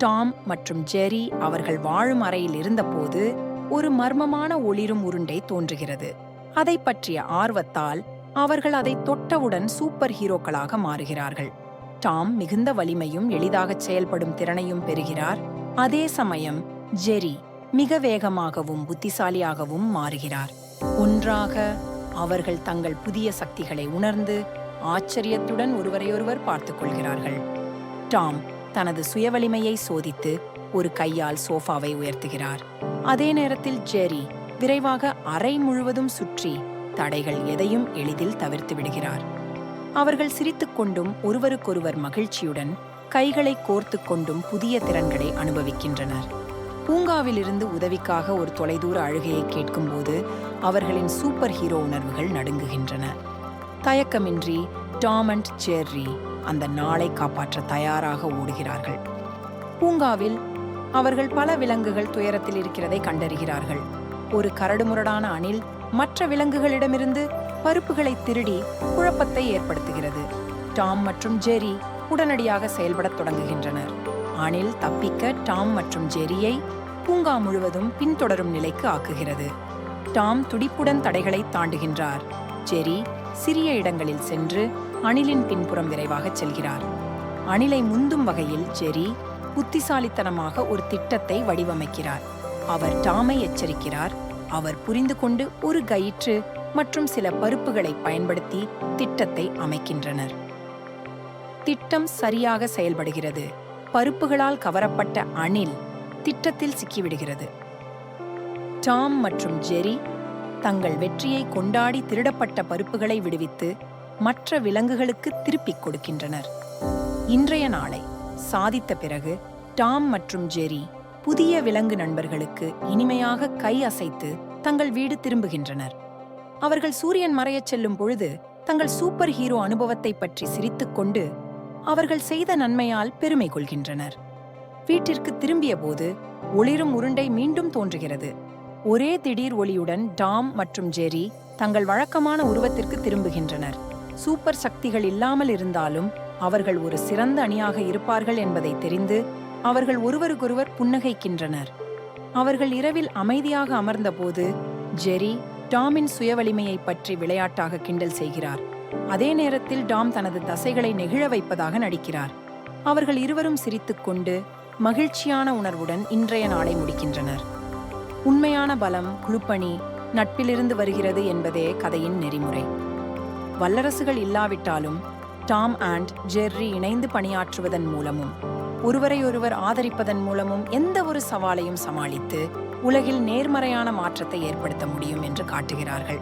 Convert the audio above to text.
Tom மற்றும் ஜெரி அவர்கள் வாழும் அறையில் இருந்தபோது ஒரு மர்மமான ஒளிரும் உருண்டை தோன்றுகிறது. அதை பற்றிய ஆர்வத்தால் அவர்கள் அதை தொட்டவுடன் சூப்பர் ஹீரோக்களாக மாறுகிறார்கள். டாம் மிகுந்த வலிமையும் எளிதாகச் செயல்படும் திறனையும் பெறுகிறார். அதே சமயம் ஜெரி மிக வேகமாகவும் புத்திசாலியாகவும் மாறுகிறார். ஒன்றாக அவர்கள் தங்கள் புதிய சக்திகளை உணர்ந்து ஆச்சரியத்துடன் ஒருவரையொருவர் பார்த்துக் கொள்கிறார்கள். டாம் தனது சுயவலிமையை சோதித்து ஒரு கையால் சோஃபாவை உயர்த்துகிறார். அதே நேரத்தில் ஜெரி விரைவாக அறை முழுவதும் சுற்றி தடைகள் எதையும் எளிதில் தவிர்த்து விடுகிறார். அவர்கள் சிரித்துக்கொண்டும் ஒருவருக்கொருவர் மகிழ்ச்சியுடன் கைகளை கோர்த்து கொண்டும் புதிய திறன்களை அனுபவிக்கின்றனர். பூங்காவிலிருந்து உதவிக்காக ஒரு தொலைதூர அழுகையை கேட்கும்போது அவர்களின் சூப்பர் ஹீரோ உணர்வுகள் நடுங்குகின்றன. தயக்கமின்றி டாம் அண்ட் ஜெர்ரி அந்த நாளை காப்பாற்ற தயாராக ஓடுகிறார்கள். பூங்காவில் அவர்கள் பல விலங்குகள் துயரத்தில் இருக்கிறதை கண்டறிகிறார்கள். ஒரு கரடுமுரடான அணில் மற்ற விலங்குகளிடமிருந்து பருப்புகளை திருடி குழப்பத்தை ஏற்படுத்துகிறது. டாம் மற்றும் ஜெரி உடனடியாக செயல்படத் தொடங்குகின்றனர். அணில் தப்பிக்க டாம் மற்றும் ஜெரியை பூங்கா முழுவதும் பின்தொடரும் நிலைக்கு ஆக்குகிறது. டாம் துடிப்புடன் தடைகளை தாண்டுகின்றார். ஜெரி சிறிய இடங்களில் சென்று அணிலின் பின்புறம் விரைவாக செல்கிறார். அணிலை முந்தும் வகையில் ஜெரி புத்திசாலித்தனமாக ஒரு திட்டத்தை வடிவமைக்கிறார். அவர் டாமை எச்சரிக்கிறார். அவர் புரிந்து கொண்டு ஒரு கயிற்று மற்றும் சில பருப்புகளை பயன்படுத்தி திட்டத்தை அமைக்கின்றனர். திட்டம் சரியாக செயல்படுகிறது. பருப்புகளால் கவரப்பட்ட அணில் திட்டத்தில் சிக்கிவிடுகிறது. டாம் மற்றும் ஜெரி தங்கள் வெற்றியை கொண்டாடி திருடப்பட்ட பருப்புகளை விடுவித்து மற்ற விலங்குகளுக்கு திருப்பிக் கொடுக்கின்றனர். இன்றைய நாளை சாதித்த பிறகு டாம் மற்றும் ஜெரி புதிய விலங்கு நண்பர்களுக்கு இனிமையாக கை அசைத்து தங்கள் வீடு திரும்புகின்றனர். அவர்கள் சூரியன் மறையச் செல்லும் பொழுது தங்கள் சூப்பர் ஹீரோ அனுபவத்தை பற்றி சிரித்துக்கொண்டு அவர்கள் செய்த நன்மையால் பெருமை கொள்கின்றனர். வீட்டிற்கு திரும்பிய போது ஒளிரும் உருண்டை மீண்டும் தோன்றுகிறது. ஒரே திடீர் ஒளியுடன் டாம் மற்றும் ஜெரி தங்கள் வழக்கமான உருவத்திற்கு திரும்புகின்றனர். சூப்பர் சக்திகள் இல்லாமல் இருந்தாலும் அவர்கள் ஒரு சிறந்த அணியாக இருப்பார்கள் என்பதை தெரிந்து அவர்கள் ஒருவருக்கொருவர் புன்னகைக்கின்றனர். அவர்கள் இரவில் அமைதியாக அமர்ந்தபோது ஜெரி டாமின் சுயவலிமையை பற்றி விளையாட்டாக கிண்டல் செய்கிறார். அதே நேரத்தில் டாம் தனது தசைகளை நெகிழ வைப்பதாக நடிக்கிறார். அவர்கள் இருவரும் சிரித்துக்கொண்டு மகிழ்ச்சியான உணர்வுடன் இன்றைய நாளை முடிக்கின்றனர். உண்மையான பலம் குழுப்பணி நட்பிலிருந்து வருகிறது என்பதே கதையின் நெறிமுறை. வல்லரசுகள் இல்லாவிட்டாலும் டாம் அண்ட் ஜெர்ரி இணைந்து பணியாற்றுவதன் மூலமும் ஒருவரையொருவர் ஆதரிப்பதன் மூலமும் எந்த ஒரு சவாலையும் சமாளித்து உலகில் நேர்மறையான மாற்றத்தை ஏற்படுத்த முடியும் என்று காட்டுகிறார்கள்.